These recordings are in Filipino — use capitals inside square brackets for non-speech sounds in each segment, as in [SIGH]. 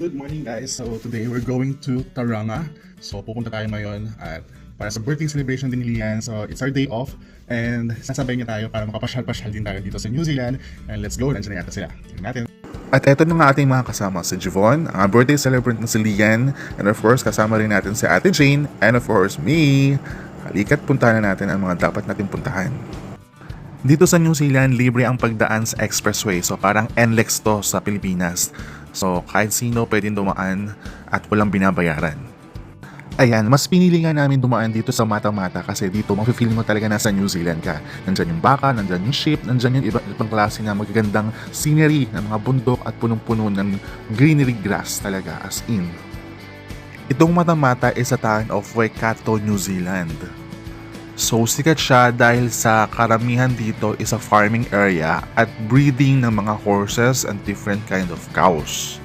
Good morning guys. So today we're going to Taranga. So pupunta tayo ngayon at para sa birthday celebration din ni Lian. So it's our day off and sasabay niya tayo para makapasyal-pasyal din tayo dito sa New Zealand. And let's go, nandiyan na yata sila. Tingnan natin. At eto na nga ating mga kasama si Javon, ang birthday celebrant na si Lian, and of course kasama rin natin si Ate Jane, and of course me. Halika't puntahan na natin ang mga dapat natin puntahan. Dito sa New Zealand, libre ang pagdaan sa expressway. So parang NLEX to sa Pilipinas. So kahit sino pwedeng dumaan at walang binabayaran. Ayan, mas pinili nga namin dumaan dito sa Mata-Mata kasi dito mafe-feel mo talaga nasa New Zealand ka. Nandyan yung baka, nandyan yung ship, nandyan yung iba, ibang klase na magagandang scenery ng mga bundok at punong-puno ng greenery grass talaga as in. Itong Mata-Mata is sa town of Waikato, New Zealand. So sikat siya dahil sa karamihan dito is a farming area at breeding ng mga horses and different kind of cows.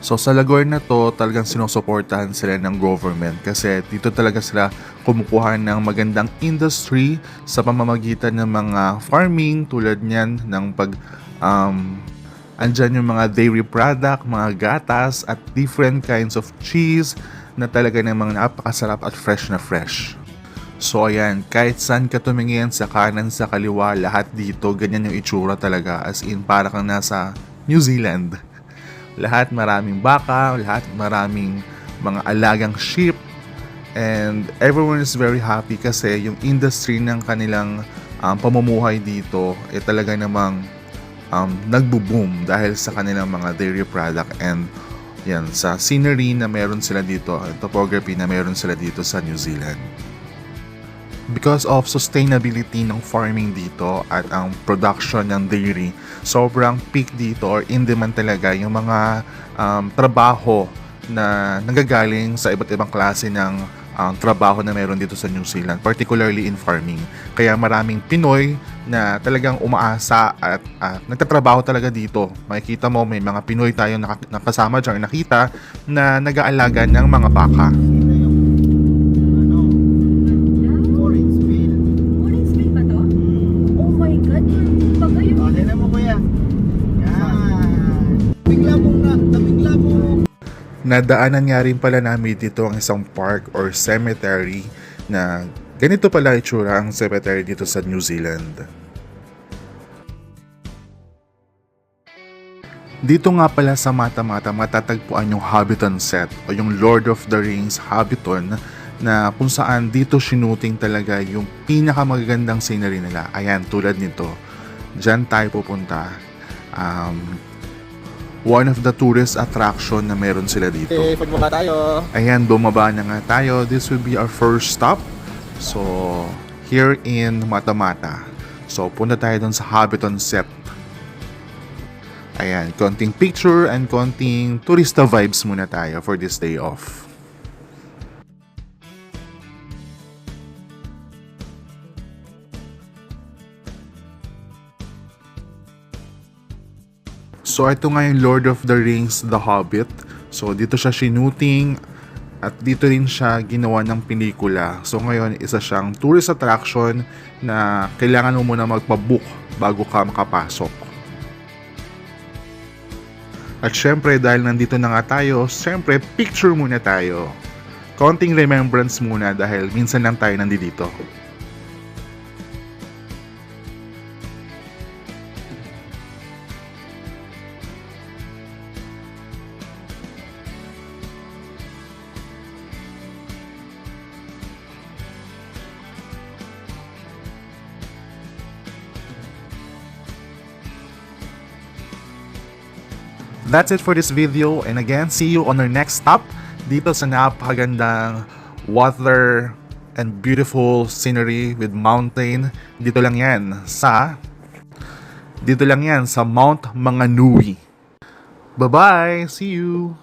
So sa Lagor na to, talagang sinusuportahan sila ng government kasi dito talaga sila kumukuha ng magandang industry sa pamamagitan ng mga farming tulad niyan ng pag um, andyan yung mga dairy product, mga gatas at different kinds of cheese na talaga namang napakasarap at fresh na fresh. So ayan, kahit saan ka tumingin sa kanan sa kaliwa, lahat dito ganyan yung itsura talaga. As in para kang nasa New Zealand. [LAUGHS] Lahat maraming baka, lahat maraming mga alagang sheep. And everyone is very happy kasi yung industry ng kanilang um, pamumuhay dito ay talaga namang um, nagbo-boom dahil sa kanilang mga dairy product and yan sa scenery na meron sila dito, topography na meron sila dito sa New Zealand because of sustainability ng farming dito at ang production ng dairy, sobrang peak dito or in demand talaga yung mga um, trabaho na nanggagaling sa iba't ibang klase ng um, trabaho na meron dito sa New Zealand, particularly in farming. Kaya maraming Pinoy na talagang umaasa at at nagtatrabaho talaga dito. Makikita mo may mga Pinoy tayo naka- nakasama dyan, nakita na nag-aalaga ng mga baka. God, yung baga yung... O, mo kuya. Yan. Bigla mong na, nabigla mo. Nadaanan nga rin pala namin dito ang isang park or cemetery na ganito pala itsura ang cemetery dito sa New Zealand. Dito nga pala sa Mata-Mata matatagpuan yung Hobbiton set o yung Lord of the Rings Hobbiton na kung saan dito shooting talaga yung pinakamagagandang scenery nila. Ayan, tulad nito. Diyan tayo pupunta. Um, one of the tourist attraction na meron sila dito. Okay, pagbaba tayo. Ayan, bumaba na nga tayo. This will be our first stop. So, here in Matamata. So, punta tayo dun sa Hobbiton Set. Ayan, konting picture and konting turista vibes muna tayo for this day off. So ito nga yung Lord of the Rings, The Hobbit. So dito siya shooting at dito rin siya ginawa ng pelikula. So ngayon isa siyang tourist attraction na kailangan mo muna magpa-book bago ka makapasok. At syempre dahil nandito na nga tayo, syempre picture muna tayo. Konting remembrance muna dahil minsan lang tayo nandito. That's it for this video and again, see you on our next stop dito sa napakagandang water and beautiful scenery with mountain. Dito lang yan sa dito lang yan sa Mount Manganui. Bye-bye! See you!